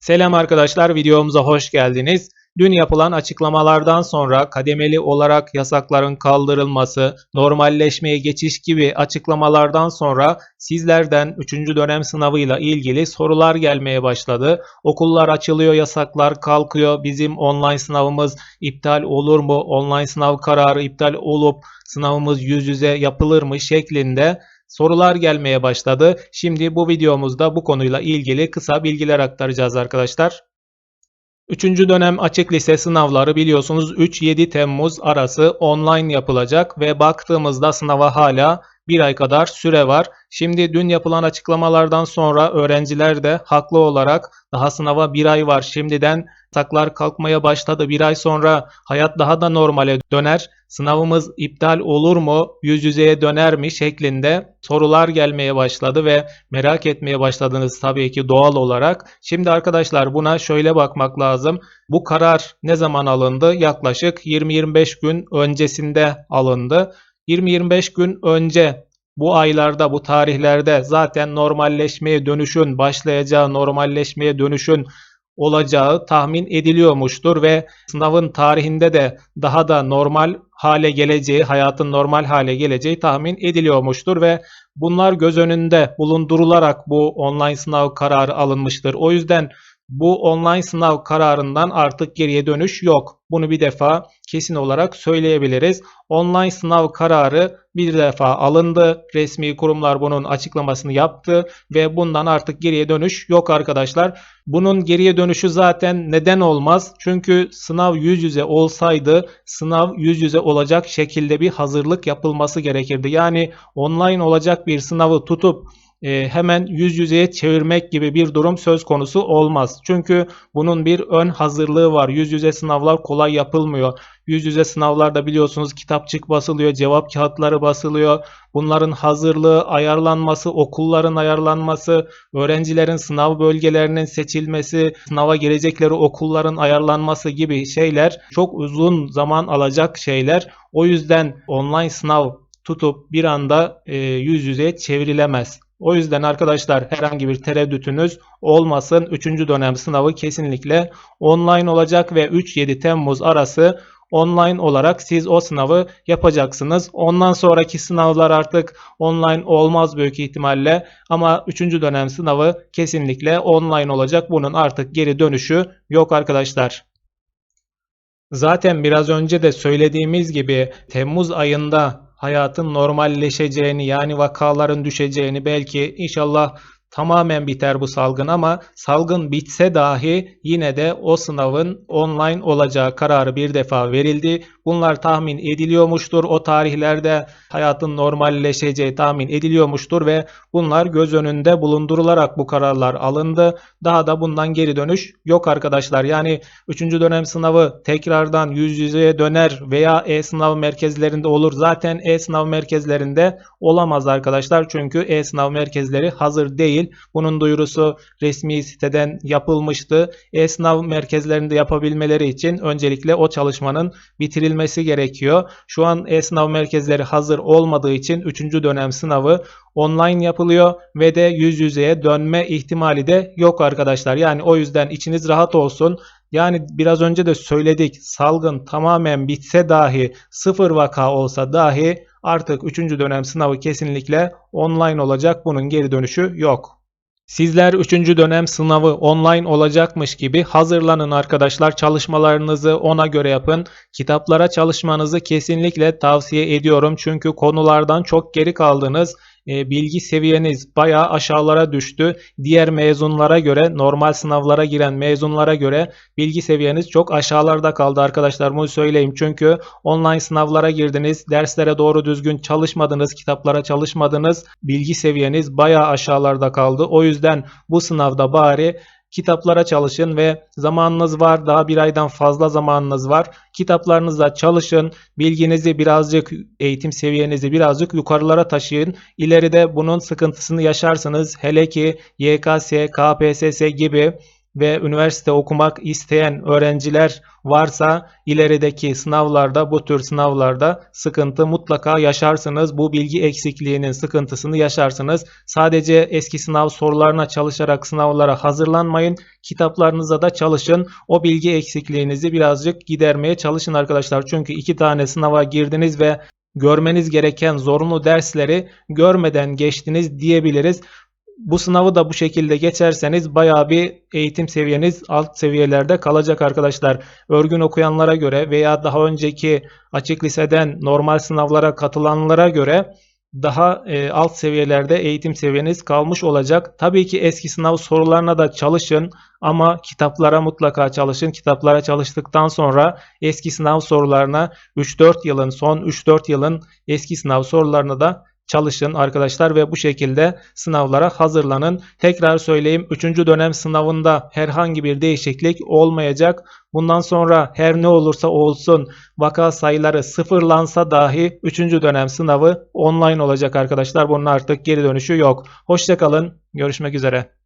Selam arkadaşlar videomuza hoş geldiniz. Dün yapılan açıklamalardan sonra kademeli olarak yasakların kaldırılması, normalleşmeye geçiş gibi açıklamalardan sonra sizlerden 3. dönem sınavıyla ilgili sorular gelmeye başladı. Okullar açılıyor, yasaklar kalkıyor. Bizim online sınavımız iptal olur mu? Online sınav kararı iptal olup sınavımız yüz yüze yapılır mı şeklinde sorular gelmeye başladı. Şimdi bu videomuzda bu konuyla ilgili kısa bilgiler aktaracağız arkadaşlar. 3. dönem açık lise sınavları biliyorsunuz 3-7 Temmuz arası online yapılacak ve baktığımızda sınava hala bir ay kadar süre var. Şimdi dün yapılan açıklamalardan sonra öğrenciler de haklı olarak daha sınava bir ay var şimdiden taklar kalkmaya başladı. Bir ay sonra hayat daha da normale döner. Sınavımız iptal olur mu? Yüz yüzeye döner mi? şeklinde sorular gelmeye başladı ve merak etmeye başladınız tabii ki doğal olarak. Şimdi arkadaşlar buna şöyle bakmak lazım. Bu karar ne zaman alındı? Yaklaşık 20-25 gün öncesinde alındı. 20-25 gün önce bu aylarda, bu tarihlerde zaten normalleşmeye dönüşün başlayacağı, normalleşmeye dönüşün olacağı tahmin ediliyormuştur ve sınavın tarihinde de daha da normal hale geleceği, hayatın normal hale geleceği tahmin ediliyormuştur ve bunlar göz önünde bulundurularak bu online sınav kararı alınmıştır. O yüzden bu online sınav kararından artık geriye dönüş yok. Bunu bir defa kesin olarak söyleyebiliriz. Online sınav kararı bir defa alındı. Resmi kurumlar bunun açıklamasını yaptı ve bundan artık geriye dönüş yok arkadaşlar. Bunun geriye dönüşü zaten neden olmaz? Çünkü sınav yüz yüze olsaydı sınav yüz yüze olacak şekilde bir hazırlık yapılması gerekirdi. Yani online olacak bir sınavı tutup e, hemen yüz yüzeye çevirmek gibi bir durum söz konusu olmaz. Çünkü bunun bir ön hazırlığı var. Yüz yüze sınavlar kolay yapılmıyor. Yüz yüze sınavlarda biliyorsunuz kitapçık basılıyor, cevap kağıtları basılıyor. Bunların hazırlığı, ayarlanması, okulların ayarlanması, öğrencilerin sınav bölgelerinin seçilmesi, sınava girecekleri okulların ayarlanması gibi şeyler çok uzun zaman alacak şeyler. O yüzden online sınav tutup bir anda e, yüz yüze çevrilemez. O yüzden arkadaşlar herhangi bir tereddütünüz olmasın. 3. dönem sınavı kesinlikle online olacak ve 3-7 Temmuz arası online olarak siz o sınavı yapacaksınız. Ondan sonraki sınavlar artık online olmaz büyük ihtimalle ama 3. dönem sınavı kesinlikle online olacak. Bunun artık geri dönüşü yok arkadaşlar. Zaten biraz önce de söylediğimiz gibi Temmuz ayında hayatın normalleşeceğini yani vakaların düşeceğini belki inşallah tamamen biter bu salgın ama salgın bitse dahi yine de o sınavın online olacağı kararı bir defa verildi. Bunlar tahmin ediliyormuştur. O tarihlerde hayatın normalleşeceği tahmin ediliyormuştur ve bunlar göz önünde bulundurularak bu kararlar alındı. Daha da bundan geri dönüş yok arkadaşlar. Yani 3. dönem sınavı tekrardan yüz yüzeye döner veya e-sınav merkezlerinde olur. Zaten e-sınav merkezlerinde olamaz arkadaşlar. Çünkü e-sınav merkezleri hazır değil. Bunun duyurusu resmi siteden yapılmıştı. E-sınav merkezlerinde yapabilmeleri için öncelikle o çalışmanın bitirilmesi gerekiyor. Şu an e-sınav merkezleri hazır olmadığı için 3. dönem sınavı online yapılıyor ve de yüz yüzeye dönme ihtimali de yok arkadaşlar. Yani o yüzden içiniz rahat olsun. Yani biraz önce de söyledik salgın tamamen bitse dahi sıfır vaka olsa dahi artık 3. dönem sınavı kesinlikle online olacak. Bunun geri dönüşü yok. Sizler 3. dönem sınavı online olacakmış gibi hazırlanın arkadaşlar. Çalışmalarınızı ona göre yapın. Kitaplara çalışmanızı kesinlikle tavsiye ediyorum. Çünkü konulardan çok geri kaldınız. E, bilgi seviyeniz bayağı aşağılara düştü. Diğer mezunlara göre, normal sınavlara giren mezunlara göre bilgi seviyeniz çok aşağılarda kaldı arkadaşlar. Bunu söyleyeyim. Çünkü online sınavlara girdiniz, derslere doğru düzgün çalışmadınız, kitaplara çalışmadınız. Bilgi seviyeniz bayağı aşağılarda kaldı. O yüzden bu sınavda bari kitaplara çalışın ve zamanınız var daha bir aydan fazla zamanınız var. Kitaplarınızla çalışın. Bilginizi birazcık eğitim seviyenizi birazcık yukarılara taşıyın. İleride bunun sıkıntısını yaşarsınız. Hele ki YKS, KPSS gibi ve üniversite okumak isteyen öğrenciler varsa ilerideki sınavlarda bu tür sınavlarda sıkıntı mutlaka yaşarsınız. Bu bilgi eksikliğinin sıkıntısını yaşarsınız. Sadece eski sınav sorularına çalışarak sınavlara hazırlanmayın. Kitaplarınıza da çalışın. O bilgi eksikliğinizi birazcık gidermeye çalışın arkadaşlar. Çünkü iki tane sınava girdiniz ve görmeniz gereken zorunlu dersleri görmeden geçtiniz diyebiliriz. Bu sınavı da bu şekilde geçerseniz bayağı bir eğitim seviyeniz alt seviyelerde kalacak arkadaşlar. Örgün okuyanlara göre veya daha önceki açık liseden normal sınavlara katılanlara göre daha e, alt seviyelerde eğitim seviyeniz kalmış olacak. Tabii ki eski sınav sorularına da çalışın ama kitaplara mutlaka çalışın. Kitaplara çalıştıktan sonra eski sınav sorularına 3-4 yılın son 3-4 yılın eski sınav sorularına da çalışın arkadaşlar ve bu şekilde sınavlara hazırlanın. Tekrar söyleyeyim 3. dönem sınavında herhangi bir değişiklik olmayacak. Bundan sonra her ne olursa olsun vaka sayıları sıfırlansa dahi 3. dönem sınavı online olacak arkadaşlar. Bunun artık geri dönüşü yok. Hoşçakalın. Görüşmek üzere.